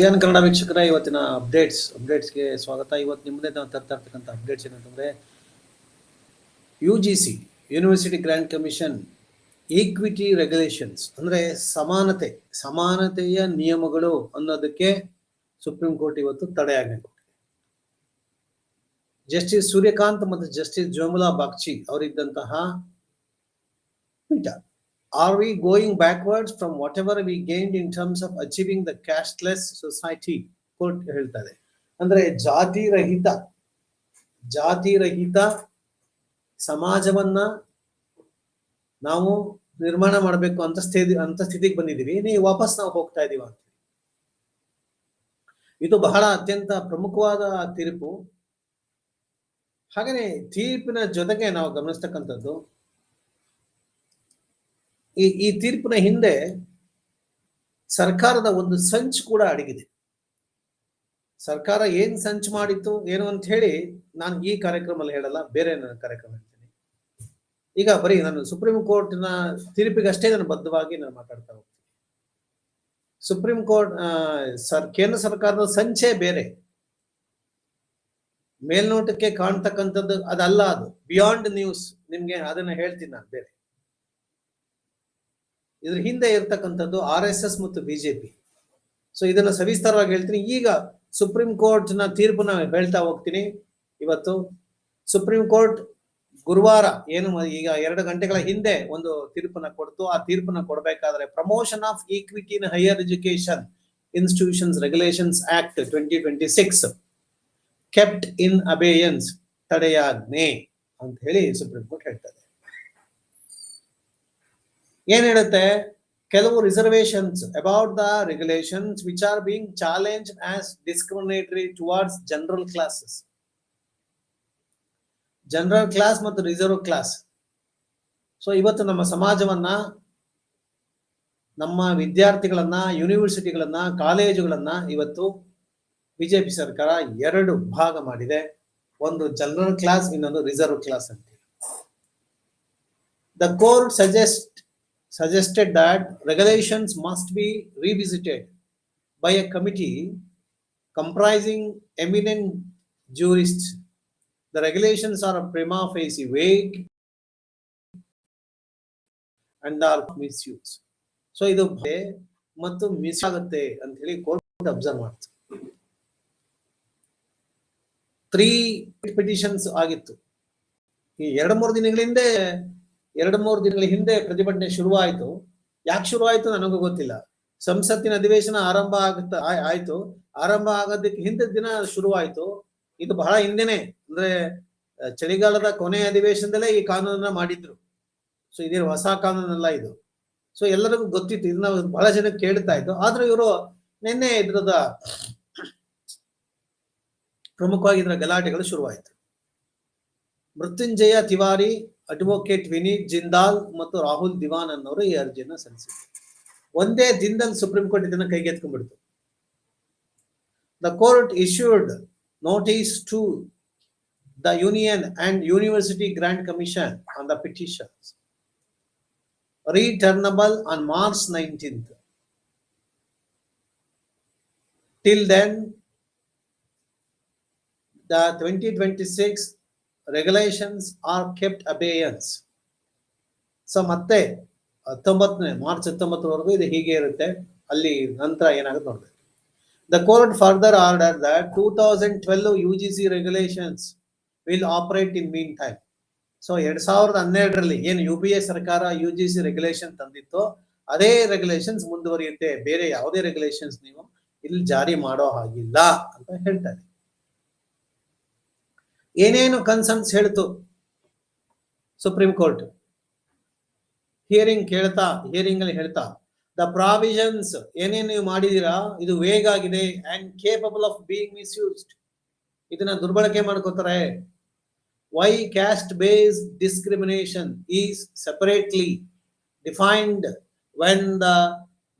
CN Kannada ವೀಕ್ಷಕರ, ಇವತ್ತಿನ updates ಅಪ್ಡೇಟ್ಸ್ಗೆ ಸ್ವಾಗತ. ಇವತ್ತು ನಿಮ್ಮದೇ ನಾವು ತರ್ತಾ ಇರ್ತಕ್ಕಂಥ ಅಪ್ಡೇಟ್ಸ್ ಏನಂತಂದರೆ U G C university grant commission equity regulations ಅಂದರೆ ಸಮಾನತೆ, ಸಮಾನತೆಯ ನಿಯಮಗಳು ಅನ್ನೋದಕ್ಕೆ ಸುಪ್ರೀಂ ಕೋರ್ಟ್ ಇವತ್ತು ತಡೆ ಕೊಟ್ಟಿದೆ. ಜಸ್ಟಿಸ್ ಸೂರ್ಯಕಾಂತ್ ಮತ್ತು ಜಸ್ಟಿಸ್ ಜೋಮಲಾ ಬಾಗ್ಚಿ ಅವರಿದ್ದಂತಹ ಪೀಠ. Are we going backwards from whatever we gained in terms of achieving the cashless society? Court ಹೇಳ್ತಾರೆ ಅಂದ್ರೆ ಜಾತಿ ರಹಿತ ಜಾತಿ ರಹಿತ ಸಮಾಜವನ್ನ ನಾವು ನಿರ್ಮಾಣ ಮಾಡಬೇಕು ಅಂತ ಸ್ಥಿತಿ, ಅಂತ ಸ್ಥಿತಿಗೆ ಬಂದಿದ್ದೀವಿ. ನೀವು ವಾಪಸ್ ನಾವು ಹೋಗ್ತಾ ಇದೀವ ಅಂತ. ಇದು ಬಹಳ ಅತ್ಯಂತ ಪ್ರಮುಖವಾದ ತೀರ್ಪು. ಹಾಗೇನೆ ತೀರ್ಪಿನ ಜೊತೆಗೆ ನಾವು ಗಮನಿಸ್ತಕ್ಕಂಥದ್ದು ಈ ಈ ತೀರ್ಪಿನ ಹಿಂದೆ ಸರ್ಕಾರದ ಒಂದು ಸಂಚು ಕೂಡ ಅಡಗಿದೆ. ಸರ್ಕಾರ ಏನ್ ಸಂಚು ಮಾಡಿತ್ತು, ಏನು ಅಂತ ಹೇಳಿ ನಾನು ಈ ಕಾರ್ಯಕ್ರಮದಲ್ಲಿ ಹೇಳಲ್ಲ, ಬೇರೆ ನನ್ನ ಕಾರ್ಯಕ್ರಮ ಹೇಳ್ತೀನಿ. ಈಗ ಬರೀ ನಾನು ಸುಪ್ರೀಂ ಕೋರ್ಟ್ನ ತೀರ್ಪಿಗಷ್ಟೇ ನಾನು ಬದ್ಧವಾಗಿ ನಾನು ಮಾತಾಡ್ತಾ ಹೋಗ್ತೀನಿ. ಸುಪ್ರೀಂ ಕೋರ್ಟ್ ಸರ್, ಕೇಂದ್ರ ಸರ್ಕಾರದ ಸಂಚೆ ಬೇರೆ. ಮೇಲ್ನೋಟಕ್ಕೆ ಕಾಣ್ತಕ್ಕಂಥದ್ದು ಅದಲ್ಲ ಅದು. ಬಿಯಾಂಡ್ ನ್ಯೂಸ್ ನಿಮ್ಗೆ ಅದನ್ನ ಹೇಳ್ತೀನಿ ನಾನು ಬೇರೆ. ಇದ್ರ ಹಿಂದೆ ಇರ್ತಕ್ಕಂಥದ್ದು ಆರ್ ಎಸ್ ಎಸ್ ಮತ್ತು ಬಿಜೆಪಿ ಸೊ ಇದನ್ನ ಸವಿಸ್ತಾರವಾಗಿ ಹೇಳ್ತೀನಿ. ಈಗ ಸುಪ್ರೀಂ ಕೋರ್ಟ್ನ ತೀರ್ಪನ್ನ ಹೇಳ್ತಾ ಹೋಗ್ತೀನಿ. ಇವತ್ತು ಸುಪ್ರೀಂ ಕೋರ್ಟ್ ಗುರುವಾರ ಏನು ಈಗ ಎರಡು ಗಂಟೆಗಳ ಹಿಂದೆ ಒಂದು ತೀರ್ಪನ್ನ ಕೊಡ್ತು. ಆ ತೀರ್ಪನ್ನ ಕೊಡಬೇಕಾದ್ರೆ promotion of equity in higher education institutions regulations act twenty twenty six kept in abeyance ತಡೆಯಾಜ್ಞೆ ಅಂತ ಹೇಳಿ ಸುಪ್ರೀಂ ಕೋರ್ಟ್ ಹೇಳ್ತದೆ ಏನ್ ಹೇಳುತ್ತೆ? ಕೆಲವು reservations about the regulations which are being challenge as discriminatory towards general classes general class ಮತ್ತು reserve class so ಇವತ್ತು ನಮ್ಮ ಸಮಾಜವನ್ನ, ನಮ್ಮ ವಿದ್ಯಾರ್ಥಿಗಳನ್ನ ಯೂನಿವರ್ಸಿಟಿಗಳನ್ನ ಕಾಲೇಜುಗಳನ್ನ ಇವತ್ತು ಬಿಜೆಪಿ ಸರ್ಕಾರ ಎರಡು ಭಾಗ ಮಾಡಿದೆ. ಒಂದು ಜನರಲ್ ಕ್ಲಾಸ್ ಇನ್ನೊಂದು ರಿಸರ್ವ್ ಕ್ಲಾಸ್ ಅಂತ the court suggest suggested that regulations must be revisited by a committee comprising eminent jurists. The regulations are a prima facie vague and are misuse. So, ಇದು ಮತ್ತು miss ಆಗುತ್ತೆ ಅಂತ ಹೇಳಿ court observe ಮಾಡ್ತು three petitions ಆಗಿತ್ತು ಈ ಎರಡು ಮೂರು ದಿನಗಳ ಹಿಂದೆ ಎರಡು ಮೂರು ದಿನಗಳ ಹಿಂದೆ ಪ್ರತಿಭಟನೆ ಶುರುವಾಯಿತು. ಯಾಕೆ ಶುರುವಾಯಿತು ನನಗೂ ಗೊತ್ತಿಲ್ಲ. ಸಂಸತ್ತಿನ ಅಧಿವೇಶನ ಆರಂಭ ಆಗುತ್ತ ಆಯ್ತು. ಆರಂಭ ಆಗೋದಕ್ಕೆ ಹಿಂದೆ ದಿನ ಶುರುವಾಯಿತು. ಇದು ಬಹಳ ಹಿಂದೆನೆ. ಅಂದ್ರೆ ಚಳಿಗಾಲದ ಕೊನೆಯ ಅಧಿವೇಶನದಲ್ಲೇ ಈ ಕಾನೂನನ್ನ ಮಾಡಿದ್ರು. ಸೊ ಇದೇ ಹೊಸ ಕಾನೂನಲ್ಲ ಇದು. ಸೊ, ಎಲ್ಲರಿಗೂ ಗೊತ್ತಿತ್ತು. ಇದನ್ನ ಬಹಳ ಜನ ಕೇಳ್ತಾ ಇತ್ತು ಆದ್ರೆ ಇವರು ನಿನ್ನೆ ಇದ್ರದ ಪ್ರಮುಖವಾಗಿ ಇದರ ಗಲಾಟೆಗಳು ಶುರುವಾಯಿತು. ಮೃತ್ಯುಂಜಯ ತಿವಾರಿ ಅಡ್ವೊಕೇಟ್ ವಿನೀತ್ ಜಿಂದಾಲ್ ಮತ್ತು ರಾಹುಲ್ ದಿವಾನ್ ಅನ್ನೋರು ಈ ಅರ್ಜಿಯನ್ನು ಸಲ್ಲಿಸಿದ್ರು ಒಂದೇ ದಿನದಲ್ಲಿ ಸುಪ್ರೀಂ ಕೋರ್ಟ್ ಇದನ್ನು ಕೈಗೆತ್ಕೊಂಡ್ಬಿಡ್ತು the court issued notice to the union and university grant commission on the petitions returnable on March 19th. Till then, the 2026 regulations are kept abeyance so ಮತ್ತೆ ಹತ್ತೊಂಬತ್ತನೇ ಮಾರ್ಚ್ ಹತ್ತೊಂಬತ್ತರವರೆಗೂ ಇದು ಹೀಗೆ ಇರುತ್ತೆ. ಅಲ್ಲಿ ನಂತರ ಏನಾಗುತ್ತೆ ನೋಡ್ಬೇಕು. The court further order that two thousand twelve U G C regulations will operate in mean time so ಎರಡ್ ಸಾವಿರದ ಹನ್ನೆರಡರಲ್ಲಿ ಏನು ಯು ಪಿ ಎ ಸರ್ಕಾರ ಯು ಜಿ ಸಿ ರೆಗ್ಯುಲೇಷನ್ ತಂದಿತ್ತೋ, ಅದೇ ರೆಗ್ಯುಲೇಷನ್ಸ್ ಮುಂದುವರಿಯುತ್ತೆ. ಬೇರೆ ಯಾವುದೇ ರೆಗ್ಯುಲೇಷನ್ಸ್ ನೀವು ಇಲ್ಲಿ ಜಾರಿ ಮಾಡೋ ಹಾಗಿಲ್ಲ ಅಂತ ಹೇಳ್ತಾರೆ ಏನೇನು ಕನ್ಸರ್ನ್ಸ್ ಹೇಳ್ತು? ಸುಪ್ರೀಂ ಕೋರ್ಟ್ ಹಿಯರಿಂಗ್ ಕೇಳ್ತಾ ಹಿಯರಿಂಗ್ ಅಲ್ಲಿ ಹೇಳ್ತಾ ದ ಪ್ರಾವಿಷನ್ಸ್ ಏನೇನು ನೀವು ಮಾಡಿದೀರಾ ಇದು ವೇಗ ಆಗಿದೆ and capable of being misused ಇದನ್ನ ದುರ್ಬಳಕೆ ಮಾಡ್ಕೋತಾರೆ. Why caste based discrimination is separately defined when the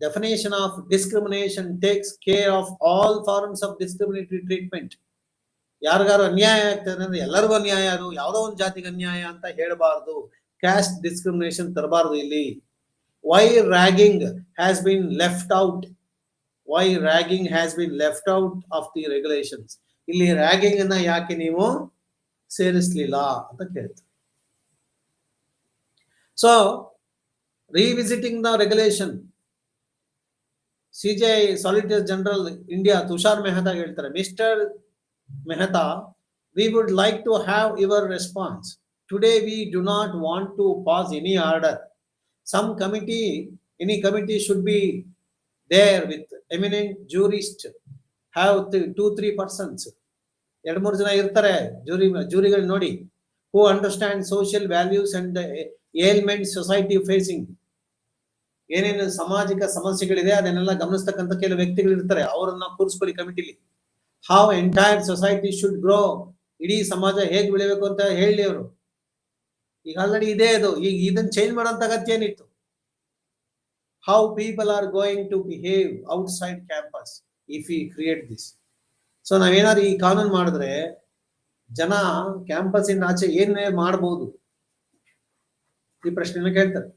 definition of discrimination takes care of all forms of discriminatory treatment ಯಾರಿಗಾರು ಅನ್ಯಾಯ ಆಗ್ತದೆ ಅಂದ್ರೆ ಎಲ್ಲರಿಗೂ ಅನ್ಯಾಯ, ಅದು ಯಾವುದೋ ಒಂದು ಜಾತಿಗೆ ಅನ್ಯಾಯ ಅಂತ ಹೇಳಬಾರ್ದು. ಕ್ಯಾಸ್ಟ್ ಡಿಸ್ಕ್ರಿಮಿನೇಷನ್ ತರಬಾರ್ದು ಇಲ್ಲಿ. Why ragging has been left out why ragging has been left out of the regulations ಇಲ್ಲಿ ರ್ಯಾಗಿಂಗ್ ಅನ್ನ ಯಾಕೆ ನೀವು ಸೇರಿಸ್ಲಿಲ್ಲ ಅಂತ ಕೇಳ್ತಾರೆ so revisiting the regulation CJ solicitor general India Tushar Mehta ಹೇಳ್ತಾರೆ mister Mehta we would like to have your response. Today, we do not want to pass any order. Some committee, any committee should be there with eminent jurist, have th- three three ಎರಡು ಮೂರು ಜನ ಇರ್ತಾರೆ jury ಜೂರಿಗಳು ನೋಡಿ who understand social values and ailment society facing ಏನೇನು ಸಾಮಾಜಿಕ ಸಮಸ್ಯೆಗಳಿದೆ ಅದನ್ನೆಲ್ಲ ಗಮನಿಸ್ತಕ್ಕಂಥ ಕೆಲವು ವ್ಯಕ್ತಿಗಳು ಇರ್ತಾರೆ ಅವರನ್ನ ಕೂರಿಸ್ಕೊಳ್ಳಿ ಕಮಿಟಿಲಿ how entire society should grow ಇಡೀ ಸಮಾಜ ಹೇಗ್ ಬೆಳಿಬೇಕು ಅಂತ ಹೇಳಿ ಅವರು. ಈಗ ಆಲ್ರೆಡಿ ಇದೇ ಅದು. ಈಗ ಇದನ್ನ ಚೇಂಜ್ ಮಾಡೋಂತ ಅಗತ್ಯ ಏನಿತ್ತು? How people are going to behave outside campus if you create this so ನಾವೇನಾದ್ರು ಈ ಕಾನೂನು ಮಾಡಿದ್ರೆ ಜನ ಕ್ಯಾಂಪಸ್ ಇಂದ ಆಚೆ ಏನೇ ಮಾಡಬಹುದು ಈ ಪ್ರಶ್ನೆನ ಕೇಳ್ತಾರೆ.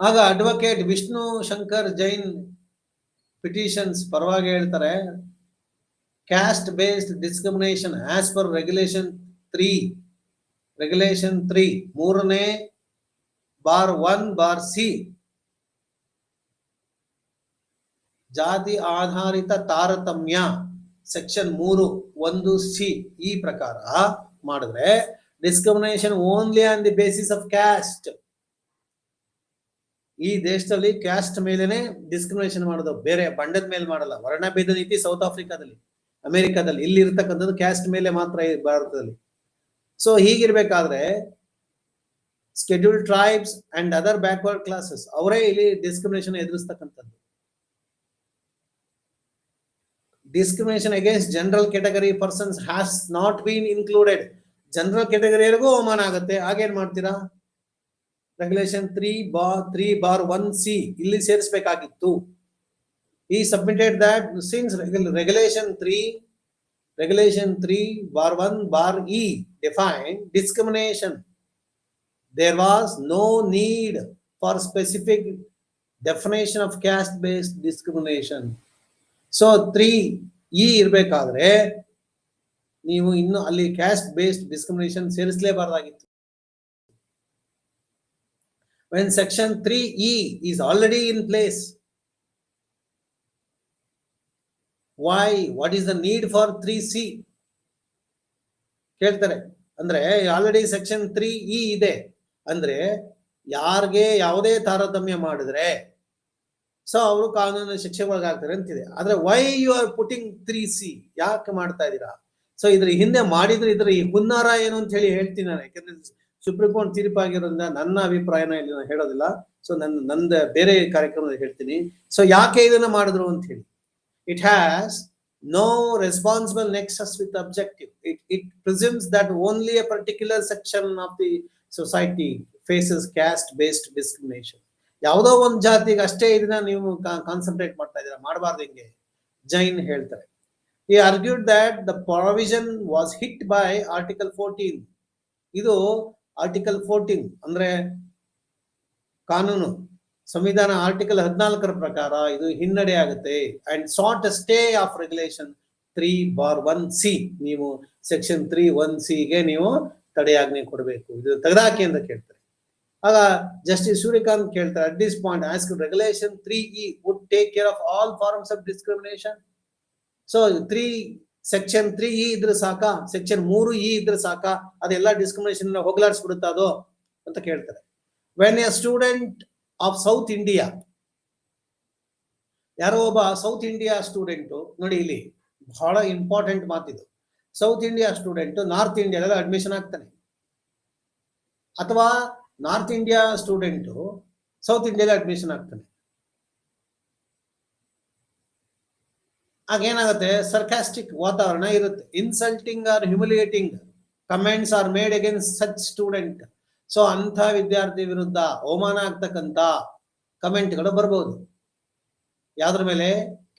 ಆಗ ಅಡ್ವೊಕೇಟ್ ವಿಷ್ಣು ಶಂಕರ್ ಜೈನ್ ಪಿಟಿಷನ್ಸ್ ಪರವಾಗಿ ಹೇಳ್ತಾರೆ caste based discrimination as per regulation three regulation three ಮೂರನೇ ಬಾರ್ ಒನ್ ಬಾರ್ ಸಿ ಜಾತಿ ಆಧಾರಿತ ತಾರತಮ್ಯ ಸೆಕ್ಷನ್ ಮೂರು, ಒಂದು ಸಿ ಈ ಪ್ರಕಾರ ಮಾಡಿದ್ರೆ discrimination only on the basis of caste ಈ ದೇಶದಲ್ಲಿ ಕ್ಯಾಸ್ಟ್ ಮೇಲೆನೆ ಡಿಸ್ಕ್ರಿಮಿನೇಷನ್ ಮಾಡೋದು, ಬೇರೆ ಬಂಡದ ಮೇಲೆ ಮಾಡಲ್ಲ. ವರ್ಣಭೇದ ನೀತಿ ಸೌತ್ ಆಫ್ರಿಕಾದಲ್ಲಿ ಅಮೆರಿಕಾದಲ್ಲಿ, ಇಲ್ಲಿ ಇರ್ತಕ್ಕಂಥದ್ದು ಕ್ಯಾಸ್ಟ್ ಮೇಲೆ ಮಾತ್ರ ಭಾರತದಲ್ಲಿ. So ಹೀಗಿರ್ಬೇಕಾದ್ರೆ schedule tribes and other backward classes ಅವರೇ ಇಲ್ಲಿ discrimination ಎದುರಿಸ್ತಕ್ಕಂಥದ್ದು. Discrimination against general category persons has not been included general ಕೆಟಗರಿಯರಿಗೂ ಅವಮಾನ ಆಗುತ್ತೆ. ಆಗೇನ್ ಮಾಡ್ತೀರಾ? Regulation three bar three bar one C ಇಲ್ಲಿ ಸೇರಿಸಬೇಕಾಗಿತ್ತು. ಈ submitted that since regulation three regulation three bar one bar E define discrimination there was no need for specific definition of caste based discrimination so three E ಇರಬೇಕಾದ್ರೆ, ನೀವು ಇನ್ನು ಅಲ್ಲಿ caste based discrimination ಸೇರಿಸಲೇಬಾರ್ದಾಗಿತ್ತು. When section 3e is already in place, why, what is the need for 3c ಕೇಳ್ತಾರೆ. ಅಂದ್ರೆ already section three E ಇದೆ. ಅಂದ್ರೆ ಯಾರಿಗೆ ಯಾವುದೇ ತಾರತಮ್ಯ ಮಾಡಿದ್ರೆ ಸೊ ಅವರು ಕಾನೂನು ಶಿಕ್ಷೆ ಒಳಗಾಗ್ತಾರೆ ಅಂತಿದೆ. ಆದ್ರೆ why you are putting three C ಯಾಕೆ ಮಾಡ್ತಾ ಇದ್ದೀರಾ? ಸೊ ಇದ್ರ ಹಿಂದೆ ಮಾಡಿದ್ರೆ ಇದ್ರ ಈ ಹುನ್ನಾರ ಏನು ಅಂತ ಹೇಳಿ ಹೇಳ್ತೀನಿ ನಾನು. ಯಾಕಂದ್ರೆ ಸುಪ್ರೀಂ ಕೋರ್ಟ್ ತೀರ್ಪಾಗಿರೋದ್ರಿಂದ ನನ್ನ ಅಭಿಪ್ರಾಯನ ಇಲ್ಲಿ ನಾನು ಹೇಳೋದಿಲ್ಲ. ಸೊ ನನ್ನ, ನಂದ ಬೇರೆ ಕಾರ್ಯಕ್ರಮದಲ್ಲಿ ಹೇಳ್ತೀನಿ. ಸೊ ಯಾಕೆ ಇದನ್ನ ಮಾಡಿದ್ರು ಅಂತ ಹೇಳಿ. It has no responsible nexus with objective it it presumes that only a particular section of the society faces caste based discrimination ಯಾವುದೋ ಒಂದು ಜಾತಿಗೆ ಅಷ್ಟೇ ಇದನ್ನ ನೀವು ಕಾನ್ಸಂಟ್ರೇಟ್ ಮಾಡ್ತಾ ಇದ್ದೀರಾ, ಮಾಡಬಾರ್ದು ಹಿಂಗೆ. ಜೈನ್ ಹೇಳ್ತಾರೆ. ಈ argued that the provision was hit by article fourteen ಇದು ಆರ್ಟಿಕಲ್ ಫೋರ್ಟೀನ್ ಅಂದ್ರೆ ಕಾನೂನು. ಸಂವಿಧಾನ ಆರ್ಟಿಕಲ್ ಹದಿನಾಲ್ಕರ ಪ್ರಕಾರ ಇದು ಹಿನ್ನಡೆ ಆಗುತ್ತೆ. And sought stay of regulation three bar one C ನೀವು ಸೆಕ್ಷನ್ ತ್ರೀ ಒನ್ಗೆ ನೀವು ತಡೆಯಾಜ್ಞೆ ಕೊಡಬೇಕು. ಇದು ತೆಗೆದಾಕಿ ಅಂತ ಕೇಳ್ತಾರೆ. ಆಗ ಜಸ್ಟಿಸ್ ಸೂರ್ಯಕಾಂತ್ ಕೇಳ್ತಾರೆ at this point as regulation three E would take care of all forms of discrimination so three section three E ಇದ್ರೆ ಸಾಕ? ಸೆಕ್ಷನ್ ಮೂರು ಇ ಇದ್ರೆ ಸಾಕ? ಅದೆಲ್ಲ ಡಿಸ್ಕ್ರಿಮಿನೇಷನ್ ಹೋಗ್ಲಾಡಿಸ್ಬಿಡುತ್ತ ಅದು? ಅಂತ ಕೇಳ್ತಾರೆ. When a student of south India ಯಾರೋ ಒಬ್ಬ ಸೌತ್ ಇಂಡಿಯಾ ಸ್ಟೂಡೆಂಟ್ ನೋಡಿ ಇಲ್ಲಿ, ಬಹಳ ಇಂಪಾರ್ಟೆಂಟ್ ಮಾತಿದು. ಸೌತ್ ಇಂಡಿಯಾ ಸ್ಟೂಡೆಂಟ್ ನಾರ್ತ್ ಇಂಡಿಯಾದಲ್ಲಿ ಅಡ್ಮಿಷನ್ ಆಗ್ತಾನೆ. ಅಥವಾ ನಾರ್ತ್ ಇಂಡಿಯಾ ಸ್ಟೂಡೆಂಟ್ ಸೌತ್ ಇಂಡಿಯಾದಲ್ಲಿ ಅಡ್ಮಿಷನ್ ಆಗ್ತಾನೆ. ಆಗೇನಾಗುತ್ತೆ? ಸರ್ಕಾಸ್ಟಿಕ್ ವಾತಾವರಣ ಇರುತ್ತೆ. Insulting or humiliating comments are made against such student so ಅಂಥ ವಿದ್ಯಾರ್ಥಿ ವಿರುದ್ಧ ಅವಮಾನ ಆಗ್ತಕ್ಕಂಥ ಕಮೆಂಟ್ಗಳು ಬರ್ಬೋದು. ಯಾವ್ದ್ರ ಮೇಲೆ?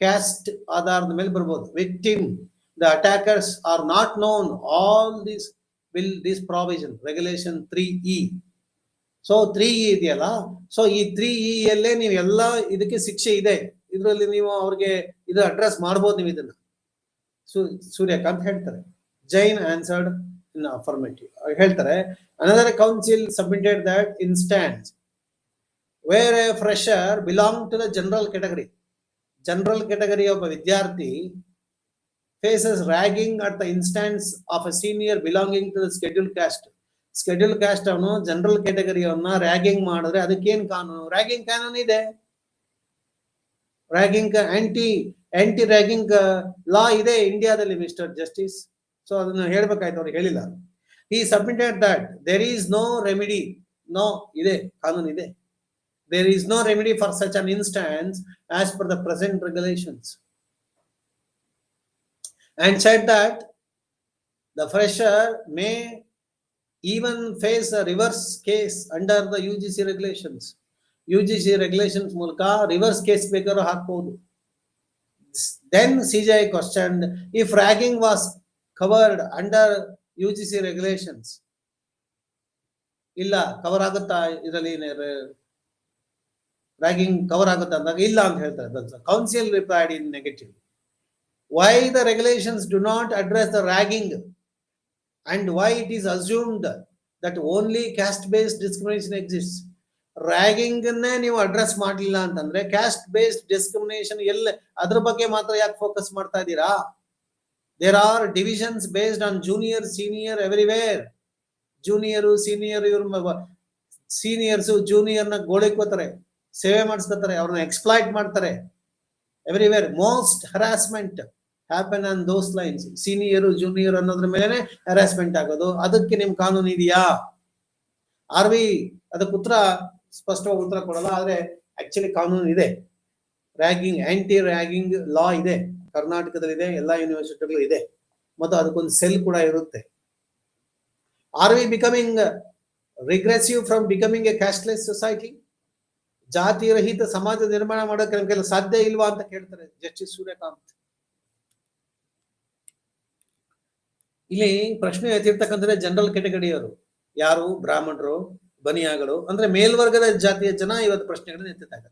ಕ್ಯಾಸ್ಟ್ ಆಧಾರದ ಮೇಲೆ ಬರ್ಬೋದು. Victim the attackers are not known all this will this provision regulation three E so three E ಇದೆಯಲ್ಲ? ಸೊ ಈ ತ್ರೀ ಇ ನೀವು ಎಲ್ಲ ಇದಕ್ಕೆ ಶಿಕ್ಷೆ ಇದೆ. ಇದರಲ್ಲಿ ನೀವು ಅವ್ರಿಗೆ ಇದು ಅಡ್ರೆಸ್ ಮಾಡ್ಬೋದು ನೀವು ಇದನ್ನ. ಸೂರ್ಯಕಾಂತ್ ಹೇಳ್ತಾರೆ. ಜೈನ್ ಆನ್ಸರ್ಡ್ ಇನ್ ಅಫರ್ಮೇಟಿವ್ ಹೇಳ್ತಾರೆ another counsel submitted that instance where a fresher belong to the general category general category ಒಬ್ಬ ವಿದ್ಯಾರ್ಥಿ faces ragging at the instance of a senior belonging to the schedule caste schedule caste ಅವನು general ಕೆಟಗರಿಯವನ್ನ ragging ಮಾಡಿದ್ರೆ ಅದಕ್ಕೇನು ಕಾನೂನು? Ragging ಕಾನೂನು ಇದೆ. Ragging anti anti ragging law ಇದೆ ಇಂಡಿಯಾದಲ್ಲಿ ಮಿಸ್ಟರ್ ಜಸ್ಟಿಸ್ ಸೊ ಅದನ್ನ ಹೇಳ್ಬೇಕಾಯ್ತು, ಅವ್ರು ಹೇಳಿಲ್ಲ. ಈ submitted that there is no remedy no ಇದೆ, ಕಾನೂನು ಇದೆ. There is no remedy for such an instance as per the present regulations and said that the fresher may even face a reverse case under the UGC regulations. U G C regulation ಮೂಲಕ reverse case ಬೇಕಾದ್ರೆ ಹಾಕಬಹುದು then C G I question if ragging was covered under U G C regulation ಇಲ್ಲ cover ಆಗುತ್ತಾ? ಇದರಲ್ಲಿ ragging cover ಆಗುತ್ತಾ ಅಂದಾಗ ಇಲ್ಲ ಅಂತ ಹೇಳ್ತಾರೆ. Counsel replied in negative why the regulation do not address the ragging and why it is assumed that only caste based discrimination exist ragging ನೇ ನೀವು ಅಡ್ರೆಸ್ ಮಾಡಲಿಲ್ಲ ಅಂತಂದ್ರೆ ಕ್ಯಾಸ್ಟ್ ಬೇಸ್ಡ್ ಡಿಸ್ಕ್ರಿಮಿನೇಷನ್ ಎಲ್ಲ, ಅದ್ರ ಬಗ್ಗೆ ಮಾತ್ರ ಯಾಕೆ ಫೋಕಸ್ ಮಾಡ್ತಾ ಇದ್ದೀರಾ? There are divisions based on junior senior everywhere junior senior ಇವ್ರ ಸೀನಿಯರ್ಸ್ ಜೂನಿಯರ್ನ ಗೋಳಿಕೋತಾರೆ ಸೇವೆ ಮಾಡಿಸ್ಕೋತಾರೆ ಅವ್ರನ್ನ ಎಕ್ಸ್ಪ್ಲಾಯ್ಟ್ ಮಾಡ್ತಾರೆ. Everywhere most harassment happen on those lines senior junior ಅನ್ನೋದ್ರ ಮೇಲೆ ಹರಾಸ್ಮೆಂಟ್ ಆಗೋದು. ಅದಕ್ಕೆ ನಿಮ್ ಕಾನೂನು ಇದೆಯಾ? ಆರ್ ವಿ ಅದಕ್ಕೆ ಉತ್ತರ ಸ್ಪಷ್ಟವಾಗಿ ಉತ್ತರ ಕೊಡಲ್ಲ, ಆದ್ರೆ ಆಕ್ಚುಲಿ ಕಾನೂನು ಇದೆ. ರ್ಯಾಗಿಂಗ್ ಆಂಟಿ ರ್ಯಾಗಿಂಗ್ ಲಾ ಇದೆ. ಕರ್ನಾಟಕದಲ್ಲಿ ಇದೆ ಎಲ್ಲಾ ಯೂನಿವರ್ಸಿಟಿಗಳು ಇದೆ. ಮತ್ತು ಅದಕ್ಕೊಂದು ಸೆಲ್ ಕೂಡ ಇರುತ್ತೆ. Are we becoming regressive from becoming a casteless society ಜಾತಿ ರಹಿತ ಸಮಾಜ ನಿರ್ಮಾಣ ಮಾಡೋಕೆ ನಮ್ಗೆಲ್ಲ ಸಾಧ್ಯ ಇಲ್ವಾ ಅಂತ ಕೇಳ್ತಾರೆ ಜಸ್ಟಿಸ್ ಸೂರ್ಯಕಾಂತ್. ಇಲ್ಲಿ ಪ್ರಶ್ನೆ ಎತ್ತಿರ್ತಕ್ಕಂಥದ್ದೇ ಜನರಲ್ ಕೆಟಗರಿಯವರು ಯಾರು? ಬ್ರಾಹ್ಮಣರು ಬನಿಯಾಗಳು, ಅಂದ್ರೆ ಮೇಲ್ವರ್ಗದ ಜಾತಿಯ ಜನ ಇವತ್ತು ಪ್ರಶ್ನೆಗಳನ್ನ ಇದ್ದಾರೆ.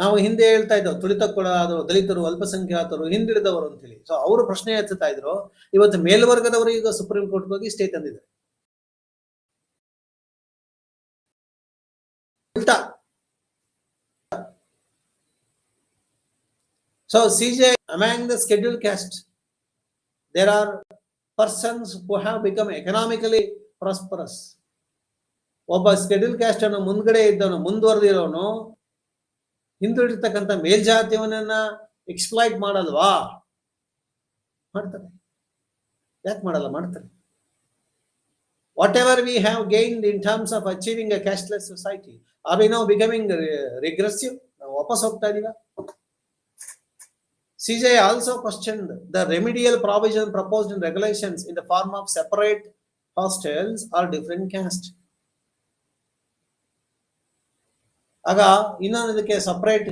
ನಾವು ಹಿಂದೆ ಹೇಳ್ತಾ ಇದ್ದೋ ತುಳಿತಕ್ಕೊಳಾದರು ದಲಿತರು, ಅಲ್ಪಸಂಖ್ಯಾತರು, ಹಿಂದಿಳಿದವರು ಅಂತ ಹೇಳಿ ಸೊ ಅವರು ಪ್ರಶ್ನೆ ಎತ್ತುತ್ತಾ ಇದ್ರು, ಇವತ್ತು ಮೇಲ್ವರ್ಗದವರು ಈಗ ಸುಪ್ರೀಂ ಕೋರ್ಟ್ ಹೋಗಿ ಸ್ಟೇ ತಂದಿದ್ದಾರೆ. So C J among the schedule caste there are persons who have become economically prosperous. ಒಬ್ಬ ಸ್ಕೆಡ್ಯೂಲ್ ಕ್ಯಾಸ್ಟ್ ಅನ್ನು ಮುಂದ್ಗಡೆ ಇದ್ದವನು, ಮುಂದುವರೆದಿರೋನು ಹಿಂದುಳಿರ್ತಕ್ಕಂಥ ಮೇಲ್ಜಾತಿಯವನನ್ನ ಎಕ್ಸ್ಪ್ಲಾಯ್ಟ್ ಮಾಡಲ್ವಾ? ಮಾಡ್ತಾರೆ ಯಾಕೆ ಮಾಡಲ್ಲ? ಮಾಡ್ತಾರೆ whatever we have gained in terms of achieving a casteless society are we now becoming regressive ನಾವು ವಾಪಸ್ ಹೋಗ್ತಾ ಇದೀವ. CJ also questioned the remedial provision proposed in regulations in the form of separate hostels or different caste. ಆಗ ಇನ್ನೊಂದು ಇದಕ್ಕೆ separate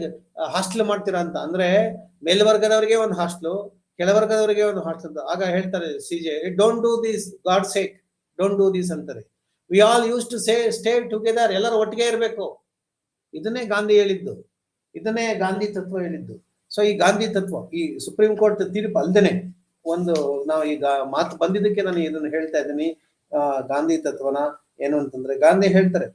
hostel ಮಾಡ್ತೀರಾ ಅಂತ. ಅಂದ್ರೆ ಮೇಲ್ವರ್ಗದವರಿಗೆ ಒಂದು ಹಾಸ್ಟೆಲ್ ಕೆಳವರ್ಗದವರಿಗೆ ಒಂದು ಹಾಸ್ಟೆಲ್ ಆಗ ಹೇಳ್ತಾರೆ C J don't do this god sake don't do this ಅಂತಾರೆ. We all use to say stay together ಎಲ್ಲರೂ ಒಟ್ಟಿಗೆ ಇರಬೇಕು. ಇದನ್ನೇ ಗಾಂಧಿ ಹೇಳಿದ್ದು. ಇದನ್ನೇ ಗಾಂಧಿ ತತ್ವ ಹೇಳಿದ್ದು. ಸೊ ಈ ಗಾಂಧಿ ತತ್ವ, ಈ ಸುಪ್ರೀಂ ಕೋರ್ಟ್ ತೀರ್ಪು ಅಲ್ದೇನೆ ಒಂದು, ನಾವು ಈಗ ಮಾತು ಬಂದಿದ್ದಕ್ಕೆ ನಾನು ಇದನ್ನ ಹೇಳ್ತಾ ಇದ್ದೀನಿ. ಗಾಂಧಿ ತತ್ವನ ಏನು ಅಂತಂದ್ರೆ ಗಾಂಧಿ ಹೇಳ್ತಾರೆ.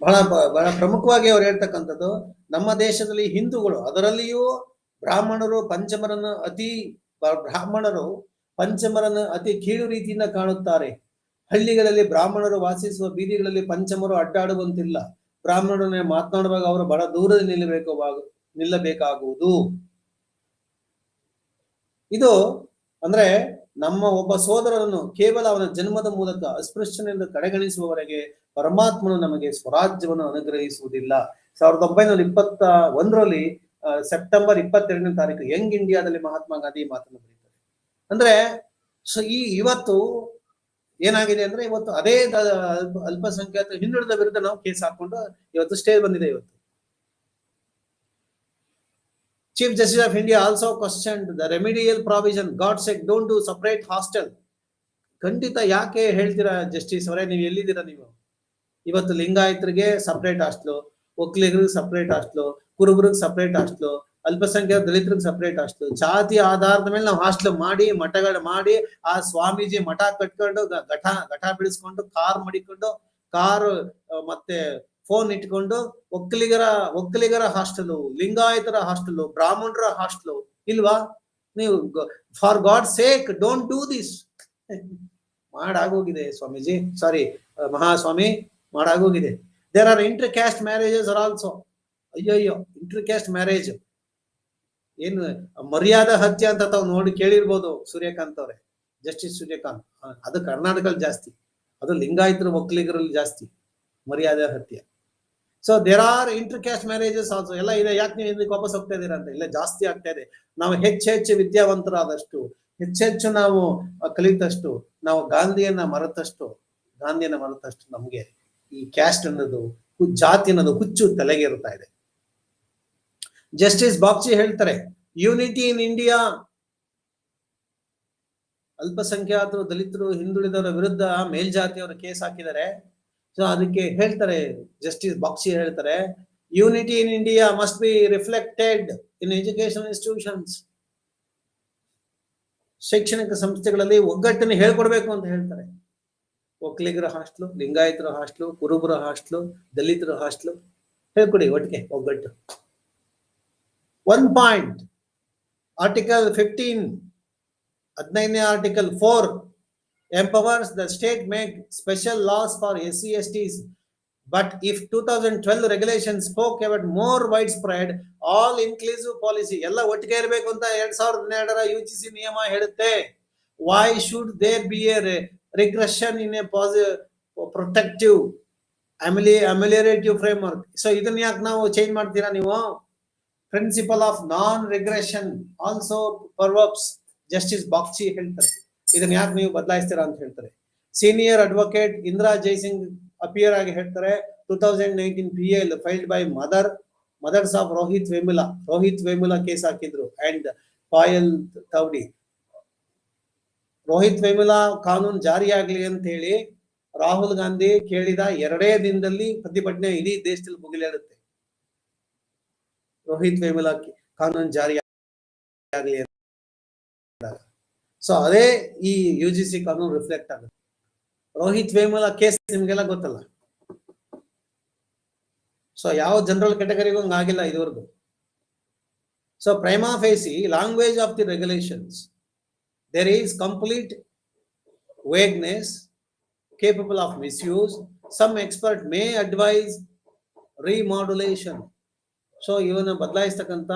ಬಹಳ ಬಹಳ ಪ್ರಮುಖವಾಗಿ ಅವ್ರು ಹೇಳ್ತಕ್ಕಂಥದ್ದು ನಮ್ಮ ದೇಶದಲ್ಲಿ ಹಿಂದೂಗಳು, ಅದರಲ್ಲಿಯೂ ಬ್ರಾಹ್ಮಣರು, ಪಂಚಮರನ್ನು ಅತಿ ಬ್ರಾಹ್ಮಣರು ಪಂಚಮರನ್ನು ಅತಿ ಕೀಳು ರೀತಿಯಿಂದ ಕಾಣುತ್ತಾರೆ. ಹಳ್ಳಿಗಳಲ್ಲಿ ಬ್ರಾಹ್ಮಣರು ವಾಸಿಸುವ ಬೀದಿಗಳಲ್ಲಿ ಪಂಚಮರು ಅಡ್ಡಾಡುವಂತಿಲ್ಲ. ಬ್ರಾಹ್ಮಣರನ್ನೇ ಮಾತನಾಡುವಾಗ ಅವರು ಬಹಳ ದೂರದಲ್ಲಿ ನಿಲ್ಲಬೇಕು ನಿಲ್ಲಬೇಕಾಗುವುದು. ಇದು ಅಂದ್ರೆ ನಮ್ಮ ಒಬ್ಬ ಸೋದರರನ್ನು ಕೇವಲ ಅವನ ಜನ್ಮದ ಮೂಲಕ ಅಸ್ಪೃಶ್ಯನೆಂದು ಕಡೆಗಣಿಸುವವರೆಗೆ ಪರಮಾತ್ಮನು ನಮಗೆ ಸ್ವರಾಜ್ಯವನ್ನು ಅನುಗ್ರಹಿಸುವುದಿಲ್ಲ. ಸಾವಿರದ ಒಂಬೈನೂರ ಇಪ್ಪತ್ತ ಒಂದರಲ್ಲಿ ಸೆಪ್ಟೆಂಬರ್ ಇಪ್ಪತ್ತೆರಡನೇ ತಾರೀಕು ಯಂಗ್ ಇಂಡಿಯಾದಲ್ಲಿ ಮಹಾತ್ಮ ಗಾಂಧಿ ಮಾತನ್ನು ಬರೀತಾರೆ. ಅಂದ್ರೆ ಸೊ ಈ ಇವತ್ತು ಏನಾಗಿದೆ ಅಂದ್ರೆ ಇವತ್ತು ಅದೇ ಅಲ್ಪ ಅಲ್ಪಸಂಖ್ಯಾತ ಹಿಂದುಳಿದ ವಿರುದ್ಧ ನಾವು ಕೇಸ್ ಹಾಕೊಂಡು ಇವತ್ತು ಸ್ಟೇ ಬಂದಿದೆ ಇವತ್ತು. Chief Justice of India also questioned the remedial provision. God said, don't do separate hostel. ಖಂಡಿತ ಯಾಕೆ ಹೇಳ್ತೀರಾ ಜಸ್ಟಿಸ್ ಅವರೇ ನೀವು ಎಲ್ಲಿದ್ದೀರಾ ನೀವು ಇವತ್ತು ಲಿಂಗಾಯತರಿಗೆ ಸಪ್ರೇಟ್ ಹಾಸ್ಟ್ಲು ಒಕ್ಕಲಿಗರಿಗೆ ಸಪ್ರೇಟ್ ಹಾಸ್ಟ್ಲು ಕುರುಬರಿಗೆ ಸಪ್ರೇಟ್ ಹಾಸ್ಟ್ಲು ಅಲ್ಪಸಂಖ್ಯಾತ ದಲಿತರಿಗೆ ಸಪ್ರೇಟ್ ಹಾಸ್ಟ್ಲು ಜಾತಿ ಆಧಾರದ ಮೇಲೆ ನಾವು ಹಾಸ್ಟ್ಲು ಮಾಡಿ ಮಠಗಳು ಮಾಡಿ ಆ ಸ್ವಾಮೀಜಿ ಮಠ ಕಟ್ಕೊಂಡು ಘಟ ಘಟ ಬಿಡಿಸ್ಕೊಂಡು ಕಾರ್ ಮಡಿಕೊಂಡು ಕಾರ್ ಮತ್ತೆ ಫೋನ್ ಇಟ್ಕೊಂಡು ಒಕ್ಕಲಿಗರ ಒಕ್ಕಲಿಗರ ಹಾಸ್ಟೆಲು ಲಿಂಗಾಯತರ ಹಾಸ್ಟೆಲು ಬ್ರಾಹ್ಮಣರ ಹಾಸ್ಟೆಲು ಇಲ್ವಾ? ನೀವು for god sake don't do this ಮಾಡಾಗೋಗಿದೆ Swamiji sorry Mahaswami, ಮಾಡಾಗೋಗಿದೆ. There are inter caste marriages are also ಅಯ್ಯೋ ಇಂಟರ್ ಕ್ಯಾಸ್ಟ್ ಮ್ಯಾರೇಜ್ ಏನು, ಮರ್ಯಾದಾ ಹತ್ಯೆ ಅಂತ ತಾವು ನೋಡಿ ಕೇಳಿರ್ಬೋದು ಸೂರ್ಯಕಾಂತ್ ಅವರೇ. ಜಸ್ಟಿಸ್ ಸೂರ್ಯಕಾಂತ್. ಅದು ಕರ್ನಾಟಕದಲ್ಲಿ ಜಾಸ್ತಿ. ಅದು ಲಿಂಗಾಯತರು, ಒಕ್ಕಲಿಗರಲ್ಲಿ ಜಾಸ್ತಿ. ಮರ್ಯಾದೆ ಹತ್ಯೆ. So there are inter caste marriages also ಎಲ್ಲ ಇದೆ. ಯಾಕೆ ನೀವು ಇದಕ್ಕೆ ವಾಪಸ್ ಹೋಗ್ತಾ ಇದೀರ ಅಂತ? ಇಲ್ಲ, ಜಾಸ್ತಿ ಆಗ್ತಾ ಇದೆ. ನಾವು ಹೆಚ್ಚು ಹೆಚ್ಚು ವಿದ್ಯಾವಂತರಾದಷ್ಟು ಹೆಚ್ಚೆಚ್ಚು ನಾವು ಕಲಿತಷ್ಟು, ನಾವು ಗಾಂಧಿಯನ್ನ ಮರೆತಷ್ಟು ಗಾಂಧಿಯನ್ನ ಮರೆತಷ್ಟು ನಮ್ಗೆ ಈ ಕ್ಯಾಸ್ಟ್ ಅನ್ನೋದು ಜಾತಿ ಅನ್ನೋದು ಹುಚ್ಚು ತಲೆಗೆ ಇರ್ತಾ ಇದೆ. ಜಸ್ಟಿಸ್ ಬಾಕ್ಸಿ ಹೇಳ್ತಾರೆ ಯೂನಿಟಿ ಇನ್ ಇಂಡಿಯಾ ಅಲ್ಪಸಂಖ್ಯಾತರು, ದಲಿತರು, ಹಿಂದುಳಿದವರ ವಿರುದ್ಧ ಮೇಲ್ಜಾತಿಯವರ ಕೇಸ್ ಹಾಕಿದ್ದಾರೆ. ಸೊ ಅದಕ್ಕೆ ಹೇಳ್ತಾರೆ ಜಸ್ಟಿಸ್ ಬಾಕ್ಸಿ ಹೇಳ್ತಾರೆ unity in India must be reflected in education institutions ಶೈಕ್ಷಣಿಕ ಸಂಸ್ಥೆಗಳಲ್ಲಿ ಒಗ್ಗಟ್ಟನ್ನು ಹೇಳ್ಕೊಡ್ಬೇಕು ಅಂತ ಹೇಳ್ತಾರೆ. ಒಕ್ಕಲಿಗರ ಹಾಸ್ಟ್ಲು, ಲಿಂಗಾಯತರ ಹಾಸ್ಟ್ಲು, ಕುರುಬರ ಹಾಸ್ಟ್ಲು, ದಲಿತರ ಹಾಸ್ಟ್ಲು, ಹೇಳ್ಕೊಡಿ ಒಟ್ಟಿಗೆ ಒಗ್ಗಟ್ಟು. ಒನ್ ಪಾಯಿಂಟ್ ಆರ್ಟಿಕಲ್ ಫಿಫ್ಟೀನ್ ಹದಿನೈದನೇ article four empowers the state make special laws for SC STs. But if 2012 regulations spoke about more widespread, all inclusive policy, ಎಲ್ಲ ಒಟ್ಟಿಗೆ ಇರಬೇಕು ಅಂತ ಎರಡ್ ಸಾವಿರದ ಹನ್ನೆರಡರ ಯು ಜಿ ಸಿ ನಿಯಮ ಹೇಳುತ್ತೆ. Why should there be a regression in a posi protective ameli ameliorative framework so ಇದನ್ನ ಯಾಕೆ ನಾವು ಚೇಂಜ್ ಮಾಡ್ತೀರಾ ನೀವು? Principle of non regression also perhaps justice Bagchi ಹೇಳ್ತಾರೆ. ಇದನ್ನ ಯಾಕೆ ನೀವು ಬದಲಾಯಿಸ್ತೀರಾ ಅಂತ ಹೇಳ್ತಾರೆ. Senior advocate Indira Jaising appear ಆಗಿ ಹೇಳ್ತಾರೆ. Two thousand nineteen P L filed by mother mothers of Rohith Vemula Rohith Vemula case ಹಾಕಿದ್ರು ಅಂಡ್ ಪಾಯಲ್ ತೌಡಿ ರೋಹಿತ್ ವೇಮುಲಾ ಕಾನೂನು ಆಗ್ಲಿ ಅಂತ ಹೇಳಿ ರಾಹುಲ್ ಗಾಂಧಿ ಕೇಳಿದ ಎರಡೇ ದಿನದಲ್ಲಿ ಪ್ರತಿಭಟನೆ ಇಡೀ ದೇಶದಲ್ಲಿ ಮುಗಿಲೇಳುತ್ತೆ ರೋಹಿತ್ ವೇಮುಲಾ ಕಾನೂನು ಜಾರಿ ಆಗ್ಲಿ ಸೊ ಅದೇ ಈ ಯು ಜಿ ಸಿ ಕಾನೂನು ರಿಫ್ಲೆಕ್ಟ್ ಆಗುತ್ತೆ. ರೋಹಿತ್ ವೇಮಲ ಕೇಸ್ ನಿಮ್ಗೆಲ್ಲ ಗೊತ್ತಲ್ಲ? ಸೊ ಯಾವ ಜನರಲ್ ಕೆಟಗರೀಗ ಆಗಿಲ್ಲ ಇದುವರೆಗೂ. So prima facie language of the regulations there is complete vagueness capable of misuse some expert may advise remodulation so ಇವನ್ನ ಬದಲಾಯಿಸ್ತಕ್ಕಂಥ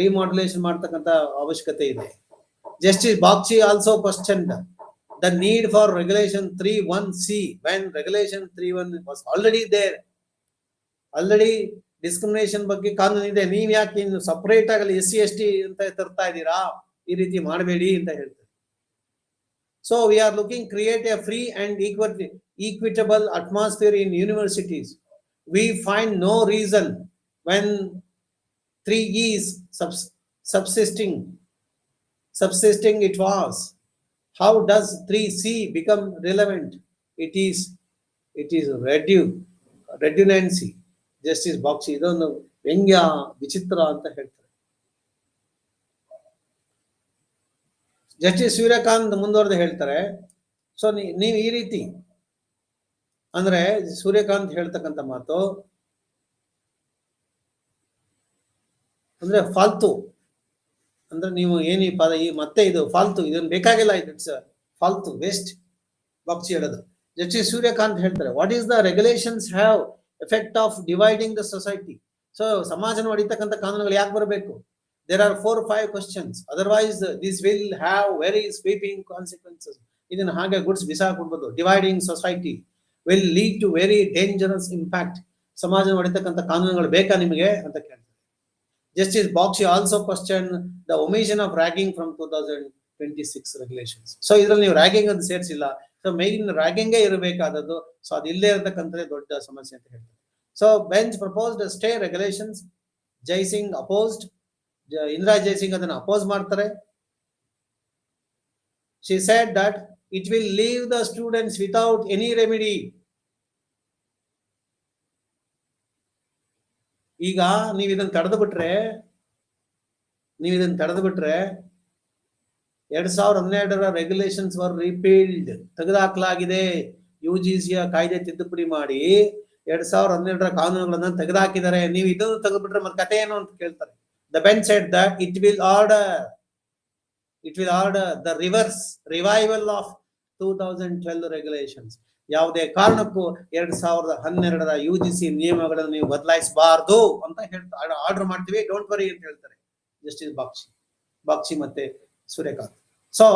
ರಿಮಾಡ್ಯುಲೇಷನ್ ಮಾಡ್ತಕ್ಕಂಥ ಅವಶ್ಯಕತೆ ಇದೆ. Justice Bakshi also questioned the need for regulation 3.1c when regulation 3.1 was already there. Already discrimination ಬಗ್ಗೆ ಕಾನೂನು ಇದೆ, ನೀವ್ ಯಾಕೆ ಇನ್ನು ಸಪರೇಟ್ ಆಗಲಿ ಎಸ್ ಸಿ ಎಸ್ ಟಿ ಅಂತ ತರ್ತಾ ಇದ್ದೀರಾ? ಈ ರೀತಿ ಮಾಡಬೇಡಿ ಅಂತ ಹೇಳ್ತಾರೆ. So we are looking create a free and equal equitable atmosphere in universities we find no reason when three is subsisting. Subsisting it was how does 3c become relevant it is it is redu redundancy justice box ಇದೊಂದು ವ್ಯಂಗ್ಯ ವಿಚಿತ್ರ ಅಂತ ಹೇಳ್ತಾರೆ justice Suryakant ಮುಂದುವರೆದು ಹೇಳ್ತಾರೆ so ನೀವು ಈ ರೀತಿ ಅಂದ್ರೆ ಸೂರ್ಯಕಾಂತ್ ಹೇಳ್ತಕ್ಕಂಥ ಮಾತು ಅಂದ್ರೆ ಫಾಲ್ತು ಅಂದ್ರೆ ನೀವು ಏನು ಈ ಪದ ಈ ಮತ್ತೆ ಇದು ಫಾಲ್ತು ಇದನ್ನ ಬೇಕಾಗಿಲ್ಲ ಇಟ್ಸ್ ಫಾಲ್ತು ವೇಸ್ಟ್ ಬಾಕ್ಸ್ ಹೇಳೋದು. ಜಸ್ಟಿಸ್ ಸೂರ್ಯಕಾಂತ್ ಹೇಳ್ತಾರೆ what is the regulations have effect of dividing the society so ಸಮಾಜನ ಹೊಡಿತಕ್ಕಂಥ ಕಾನೂನುಗಳು ಯಾಕೆ ಬರಬೇಕು? There are four five questions otherwise this will have very sweeping consequences ಇದನ್ನ ಹಾಗೆ ಗುಡ್ಸ್ ಬಿಸಾಕೊಡ್ಬೋದು dividing society will lead to very dangerous impact ಸಮಾಜನ ಹೊಡಿತಕ್ಕಂಥ ಕಾನೂನುಗಳು ಬೇಕಾ ನಿಮಗೆ? ಅಂತ ಕೇಳ್ತಾರೆ. Justice Boxy also questioned the omission of ragging from two thousand twenty-six regulations. So, ಇದ್ರಲ್ಲಿ ನೀವು ರ್ಯಾಗಿಂಗ್ ಅಂತ ಸೇರಿಸಿಲ್ಲ. ಸೊ ಮೇನ್ ರ್ಯಾಗಿಂಗೇ ಇರಬೇಕಾದದ್ದು ಸೊ ಅದು ಇಲ್ಲೇ ಇರತಕ್ಕಂಥದ್ದೇ ದೊಡ್ಡ ಸಮಸ್ಯೆ ಅಂತ ಹೇಳ್ತಾರೆ. So bench proposed stay regulations Jaising opposed Indira Jaising ಅದನ್ನ ಅಪೋಸ್ ಮಾಡ್ತಾರೆ. She said that it will leave the students without any remedy ಈಗ ನೀವು ಇದನ್ನ ತಡೆದು ಬಿಟ್ರೆ ನೀವು ಇದನ್ನ ತಡೆದು ಬಿಟ್ರೆ ಎರಡ್ ಸಾವಿರದ ಹನ್ನೆರಡರ ರೆಗ್ಯುಲೇಷನ್ಸ್ ವರ್ ರಿಪೀಲ್ಡ್ ತೆಗೆದುಹಾಕಲಾಗಿದೆ ಯು ಜಿ ಸಿಯ ಕಾಯ್ದೆ ತಿದ್ದುಪಡಿ ಮಾಡಿ ಎರಡ್ ಸಾವಿರದ ಹನ್ನೆರಡರ ಕಾನೂನುಗಳನ್ನ ತೆಗೆದುಹಾಕಿದ್ದಾರೆ ನೀವು ಇದನ್ನು ತೆಗೆದುಬಿಟ್ರೆ ಮತ್ತೆ ಕತೆ ಏನು ಅಂತ ಕೇಳ್ತಾರೆ. The bench said that it will order it will order the reverse revival of two thousand twelve regulations ಯಾವುದೇ ಕಾರಣಕ್ಕೂ ಎರಡ್ ಸಾವಿರದ ಹನ್ನೆರಡರ ಯು ಜಿ ಸಿ ನಿಯಮಗಳನ್ನು ನೀವು ಬದಲಾಯಿಸಬಾರದು ಅಂತ ಹೇಳ್ತಾ ಆರ್ಡರ್ ಮಾಡ್ತೀವಿ. ಡೋಂಟ್ ವರಿ ಅಂತ ಹೇಳ್ತಾರೆ. ಜಸ್ಟಿಸ್ ಬಾಕ್ಷಿ ಬಾಕ್ಷಿ ಮತ್ತೆ Suryakant. So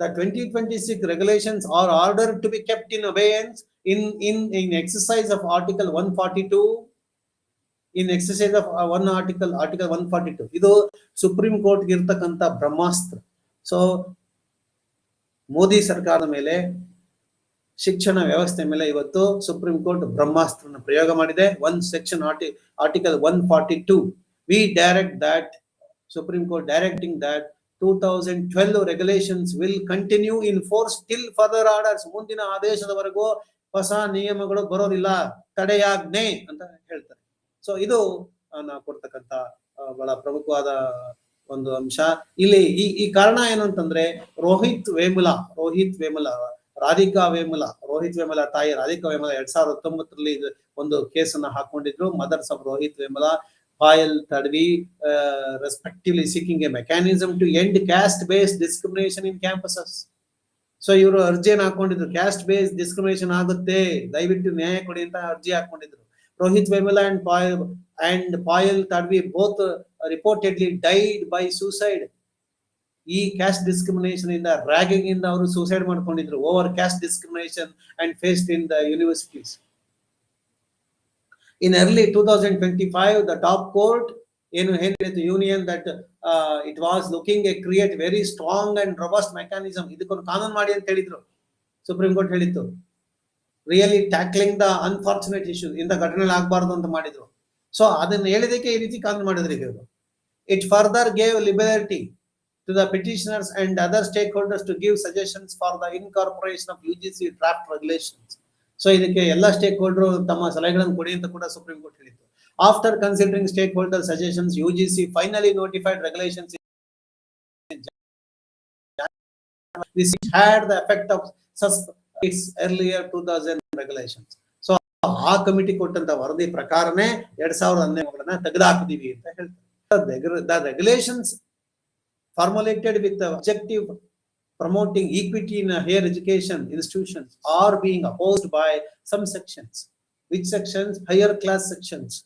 the twenty twenty six regulations are order to be kept in abeyance in in in exercise of article one forty two in exercise of one article article one forty two ಇದು supreme court ಇರ್ತಕ್ಕಂಥ ಬ್ರಹ್ಮಾಸ್ತ್ರ. So Modi ಸರ್ಕಾರದ ಮೇಲೆ ಶಿಕ್ಷಣ ವ್ಯವಸ್ಥೆ ಮೇಲೆ ಇವತ್ತು supreme court ಬ್ರಹ್ಮಾಸ್ತ್ರನ ಪ್ರಯೋಗ ಮಾಡಿದೆ. One section arti article one forty two we direct that supreme court directing that two thousand twelve regulations will continue in force till further orders ಮುಂದಿನ ಆದೇಶದವರೆಗೂ ಹೊಸ ನಿಯಮಗಳು ಬರೋದಿಲ್ಲ. ತಡೆಯಾಜ್ಞೆ ಅಂತ ಹೇಳ್ತಾರೆ. ಸೊ ಇದು ನಾವು ಕೊಡ್ತಕ್ಕಂತ ಬಹಳ ಪ್ರಮುಖವಾದ ಒಂದು ಅಂಶ. ಇಲ್ಲಿ ಈ ಈ ಕಾರಣ ಏನು ಅಂತಂದ್ರೆ ರೋಹಿತ್ ವೇಮುಲಾ ರೋಹಿತ್ ವೇಮುಲಾ ರಾಧಿಕಾ ವೇಮಲ, ರೋಹಿತ್ ವೇಮಲ ತಾಯಿ ರಾಧಿಕಾ ವೇಮಲ ಎರಡ್ ಸಾವಿರದ ಹತ್ತೊಂಬತ್ತರಲ್ಲಿ ಒಂದು ಅನ್ನ ಹಾಕೊಂಡಿದ್ರು. Mothers of Rohith Vemula Payal Tadvi respectively seeking a mechanism to end caste base discrimination in campuses so ಇವರು ಅರ್ಜಿಯನ್ನು ಹಾಕೊಂಡಿದ್ರು. ಕ್ಯಾಸ್ಟ್ ಬೇಸ್ ಡಿಸ್ಕ್ರಿಮಿನೇಷನ್ ಆಗುತ್ತೆ. ದಯವಿಟ್ಟು ನ್ಯಾಯ ಕೊಡಿ ಅಂತ ಅರ್ಜಿ ಹಾಕೊಂಡಿದ್ರು. Rohith Vemula and Payal and Payal Tadvi both reportedly died by suicide ಈ caste discrimination ಇಂದ ರ್ಯಾಗಿಂಗ್ ಇಂದ ಅವರು ಸೂಸೈಡ್ ಮಾಡ್ಕೊಂಡಿದ್ರು over caste discrimination and faced in the universities in early two thousand twenty five the top court ಏನು ಹೇಳಿತ್ತು union that it was looking a create very strong and robust mechanism ಇದಕ್ಕೊಂದು ಕಾನೂನು ಮಾಡಿ ಅಂತ ಹೇಳಿದ್ರು. ಸುಪ್ರೀಂ ಕೋರ್ಟ್ ಹೇಳಿತ್ತು. Really tackling the unfortunate issue ಇಂದ ಘಟನೆ ಆಗಬಾರ್ದು ಅಂತ ಮಾಡಿದ್ರು. ಸೊ ಅದನ್ನ ಹೇಳಿದಕ್ಕೆ ಈ ರೀತಿ ಕಾನೂನು ಮಾಡಿದ್ರು it further gave liberty to the petitioners and other stakeholders to give suggestions for the incorporation of U G C draft regulations so ಇದಕ್ಕೆ ಎಲ್ಲ ಸ್ಟೇಕ್ ಹೋಲ್ಡರ್ ತಮ್ಮ ಸಲಹೆಗಳನ್ನು ಕೊಡಿ ಅಂತ ಕೂಡ ಸುಪ್ರೀಂ ಕೋರ್ಟ್ ಹೇಳಿತ್ತು. After considering stakeholder suggestions U G C finally notified regulations this had the effect of sus its earlier 2000 regulations. So ಆ committee ಕೊಟ್ಟಂತ ವರದಿ ಪ್ರಕಾರನೇ ಎರಡ್ ಸಾವಿರದ ಹನ್ನೆರಡನ್ನ ತೆಗೆದುಹಾಕಿದೀವಿ ಅಂತ ಹೇಳ್ತಾರೆ. The regulations Formulated with objective promoting equity in higher education institutions are being opposed by some sections. Which sections? Higher class sections,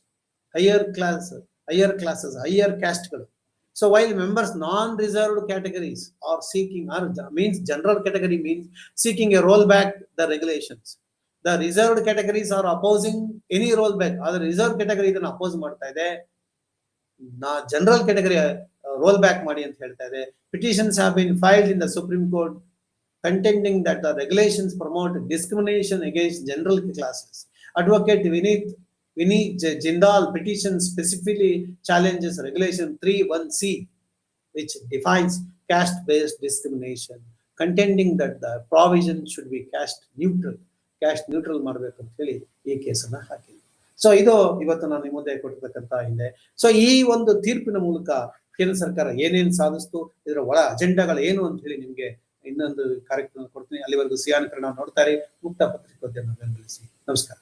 higher class, higher classes, higher caste. So while members non-reserved categories are seeking, or means general category means seeking a rollback the regulations. The reserved categories are opposing any rollback. Other reserved category ಇದನ್ನ oppose ಮಾಡ್ತಾ ಇದೆ. ನಾ general category roll back ಮಾಡಿ ಅಂತ ಹೇಳ್ತಾ ಇದೆ petitions have been filed in the Supreme Court contending that the regulations promote discrimination against general classes advocate Vineet Vini Jindal petition specifically challenges regulation three one C which defines caste-based discrimination, contending that the provision should be caste neutral, caste neutral ಮಾಡಬೇಕು ಅಂತ ಹೇಳಿ ಈ ಕೇಸನ್ನ ಹಾಕಿದ್ರು so ಇದು ಇವತ್ತು ನಾನು ನಿಮ್ಮ ಮುಂದೆ ಕೊಟ್ಟಿರ್ತಕ್ಕಂತ ಹಿಂದೆ. ಸೊ ಈ ಒಂದು ತೀರ್ಪಿನ ಮೂಲಕ ಕೇಂದ್ರ ಸರ್ಕಾರ ಏನೇನು ಸಾಧಿಸ್ತು, ಇದರ ಒಳ ಅಜೆಂಡಾಗಳು ಏನು ಅಂತ ಹೇಳಿ ನಿಮ್ಗೆ ಇನ್ನೊಂದು ಕಾರ್ಯಕ್ರಮ ಕೊಡ್ತೀನಿ. ಅಲ್ಲಿವರೆಗೂ ಸಿಯಾನ್ ನೋಡ್ತಾರೆ ಮುಕ್ತ ಪತ್ರಿಕೋದ್ಯಮ ಬೆಂಬಲಿಸಿ. ನಮಸ್ಕಾರ.